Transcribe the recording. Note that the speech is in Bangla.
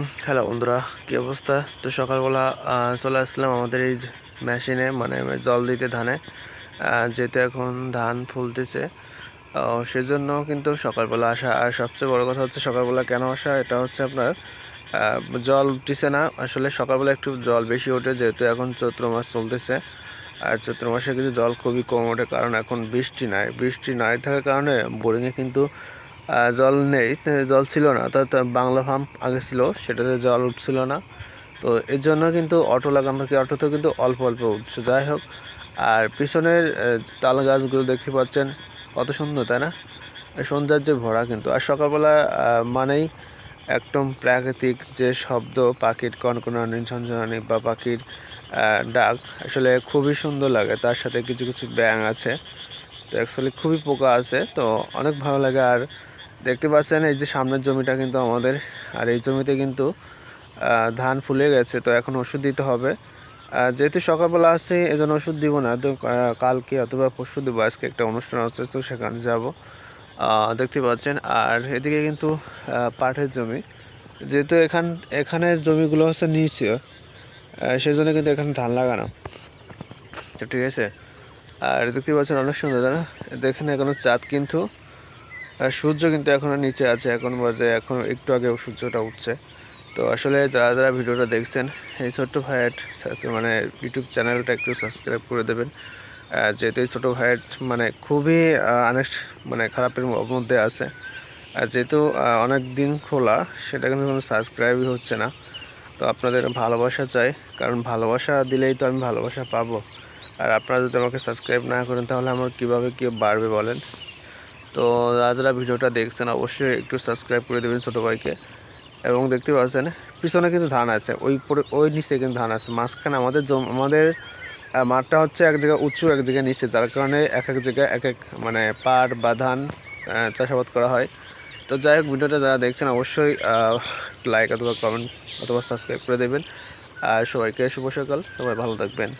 হ্যালো বন্ধুরা, কী অবস্থা? তো সকালবেলা চলে আসলাম আমাদের এই মেশিনে মানে জল দিতে ধানে। যেহেতু এখন ধান ফুলতেছে সেজন্য কিন্তু সকালবেলা আসা। আর সবচেয়ে বড় কথা হচ্ছে সকালবেলা কেন আসা, এটা হচ্ছে আপনার জল উঠতেছে না। আসলে সকালবেলা একটু জল বেশি ওঠে, যেহেতু এখন চৈত্র মাস চলতেছে। আর চৈত্র মাসে কিন্তু জল খুবই কম ওঠে, কারণ এখন বৃষ্টি নাই। বৃষ্টি নাই থাকার কারণে বোরিংয়ে কিন্তু জল নেই জল ছিল না। অর্থাৎ বাংলা ফার্ম আগে ছিল, সেটাতে জল উঠছিল না। তো এর জন্য কিন্তু অটো লাগানো থাকে। অটোতে কিন্তু অল্প অল্প উঠছে যাই হোক, আর পিছনের তাল গাছগুলো দেখতে পাচ্ছেন, কত সুন্দর, তাই না? সৌন্দর্যে ভরা কিন্তু। আর সকালবেলা মানেই একদম প্রাকৃতিক যে শব্দ, পাখির কনকনানি, ঝনঝনানি বা পাখির ডাক, আসলে খুবই সুন্দর লাগে। তার সাথে কিছু কিছু ব্যাং আছে। তো অ্যাকচুয়ালি খুবই পোকা আছে। তো অনেক ভালো লাগে। আর দেখতে পাচ্ছেন, এই যে সামনের জমিটা কিন্তু আমাদের, আর এই জমিতে কিন্তু ধান ফুলে গেছে, তো এখন ওষুধ দিতে হবে। যেহেতু সকালবেলা আসছে জন্য ওষুধ দিব না, তো কালকে অথবা পরশু দেবো, আজকে একটা অনুষ্ঠান আছে, তো সেখানে যাব। দেখতে পাচ্ছেন, আর এদিকে কিন্তু পাটের জমি। যেহেতু এখান এখানের জমিগুলো হচ্ছে নিচে সেই জন্য কিন্তু এখানে ধান লাগানো। তো ঠিক আছে, আর দেখতে পাচ্ছেন অনেক সুন্দর দেখেন এখনও চাঁদ কিন্তু সূর্য কিন্তু এখনও নিচে আছে, এখন বাজে, এখন একটু আগে সূর্যটা উঠছে। তো আসলে যারা যারা ভিডিওটা দেখছেন, এই ছোট্ট ভাইয়ের মানে ইউটিউব চ্যানেলটা একটু সাবস্ক্রাইব করে দেবেন। যেহেতু এই ছোটো ভাইয়ের মানে খুবই অনেক মানে খারাপের মধ্যে আছে। আর যেহেতু অনেক দিন খোলা, সেটা কিন্তু কোনো সাবস্ক্রাইবই হচ্ছে না। তো আপনাদের ভালোবাসা চাই, কারণ ভালোবাসা দিলেই তো আমি ভালোবাসা পাবো। আর আপনারা যদি আমাকে সাবস্ক্রাইব না করেন, তাহলে আমার কীভাবে কী বাড়বে বলেন? তো যারা ভিডিওটা দেখছেন, অবশ্যই একটু সাবস্ক্রাইব করে দেবেন ছোটো ভাইকে। এবং দেখতে পাচ্ছেন, পিছনে কিন্তু ধান আছে, ওই পরে ওই নিচে কিন্তু ধান আছে। মাঝখানে আমাদের জম আমাদের মাঠটা হচ্ছে এক জায়গায় উঁচু, এক জায়গায় নিচে, যার কারণে এক এক জায়গায় এক এক মানে পাট বা ধান চাষাবাদ করা হয়। তো যাই হোক, ভিডিওটা যারা দেখছেন, অবশ্যই লাইক অথবা কমেন্ট অথবা সাবস্ক্রাইব করে দেবেন। আর সবাইকে শুভ সকাল, সবাই ভালো থাকবেন।